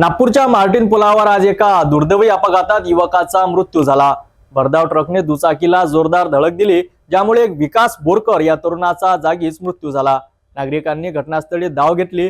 नागपूरच्या मार्टिन पुलावर आज एका दुर्दैवी अपघातात युवकाचा मृत्यू झाला. भरधाव ट्रकने दुचाकीला जोरदार धडक दिली ज्यामुळे एक विकास बोरकर या तरुणाचा जागीच मृत्यू झाला. नागरिकांनी घटनास्थळी धाव घेतली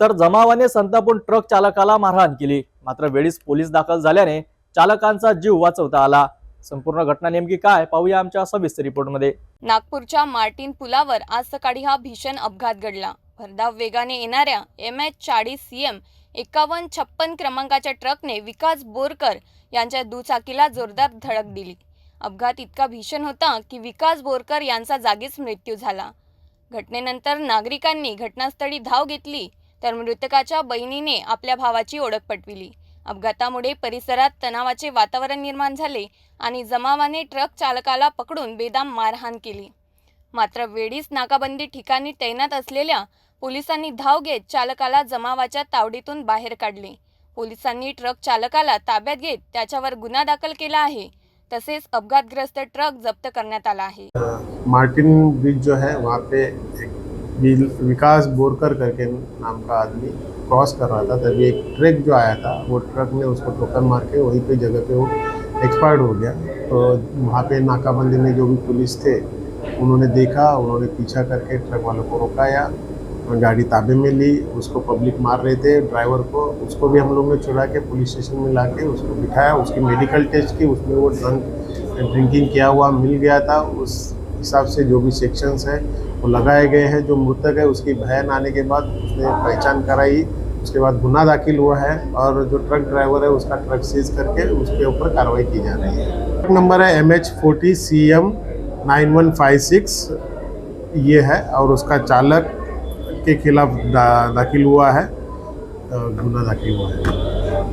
तर जमावाने संतापून ट्रक चालकाला मारहाण केली. मात्र वेळीच पोलीस दाखल झाल्याने चालकांचा जीव वाचवता आला. संपूर्ण घटना नेमकी काय पाहूया आमच्या सविस्तर रिपोर्टमध्ये. नागपूरच्या मार्टिन पुलावर आज सकाळी हा भीषण अपघात घडला. भरधाव वेगाने येणाऱ्या एम एच चाळीस सी एम एकावन्न छप्पन क्रमांकाच्या ट्रकने विकास बोरकर यांच्या दुचाकीला जोरदार धडक दिली. अपघात इतका भीषण होता की विकास बोरकर यांचा जागीच मृत्यू झाला. घटनेनंतर नागरिकांनी घटनास्थळी धाव घेतली तर मृतकाच्या बहिणीने आपल्या भावाची ओळख पटविली. अपघातामुळे परिसरात तणावाचे वातावरण निर्माण झाले आणि जमावाने ट्रक चालकाला पकडून बेदाम मारहाण केली. मात्र वेळीच नाकाबंदी ठिकाणी तैनात असलेल्या पोलिसांनी धाव घेत चालकाला जमावाच्या तावडीतून बाहेर काढले. पोलिसांनी ट्रक चालकाला ताब्यात घेत त्याच्यावर गुन्हा दाखल केला आहे. तसेच अपघातग्रस्त ट्रक जप्त करण्यात आला आहे. मार्टिन ब्रिज जो है वहाँ पे एक विकास बोरकर करके नाम का आदमी क्रॉस कर रहा था। तभी एक ट्रक जो आया था वो ट्रक ने उसको ठोकर मार के वहीं पे जगह पे वो एक्सपायर्ड हो गया। तो वहाँ पे नाकाबंदी में जो भी पुलिस थे उन्होंने देखा, उन्होंने पीछा करके ट्रक वालों को रोकाया और गाड़ी ताबे में ली, उसको पब्लिक मार रहे थे, ड्राइवर को, उसको भी हम लोग ने छुड़ा के पुलिस स्टेशन में ला के उसको बिठाया, उसकी मेडिकल टेस्ट की, उसमें वो ड्रंक ड्रिंकिंग किया हुआ मिल गया था, उस हिसाब से जो भी सेक्शंस है, वो लगाए गए हैं, जो मृतक है, उसकी बहन आने के बाद उसने पहचान कराई, उसके बाद गुना दाखिल हुआ है और जो ट्रक ड्राइवर है, उसका ट्रक सीज करके उसके ऊपर कार्रवाई की जा रही है। ट्रक नंबर है M H forty C M nine one five six ये है और उसका चालक के खिलाफ दा, दाखिल हुआ है गुन्हा दाखिल हुआ है।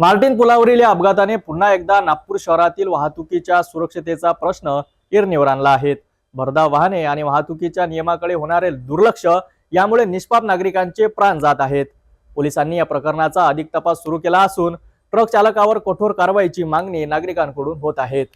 मार्टिन पुलावरील या अपघाताने पुन्हा एकदा नागपूर शहरातील वाहतुकीच्या सुरक्षतेचा प्रश्न इरनिवर आणला आहे. भरदा वाहने आणि वाहतुकीच्या नियमाकडे होणारे दुर्लक्ष यामुळे निष्पाप नागरिकांचे प्राण जात आहेत. पोलिसांनी या प्रकरणाचा अधिक तपास सुरू केला असून ट्रक चालकावर कठोर कारवाईची मागणी नागरिकांकडून होत आहेत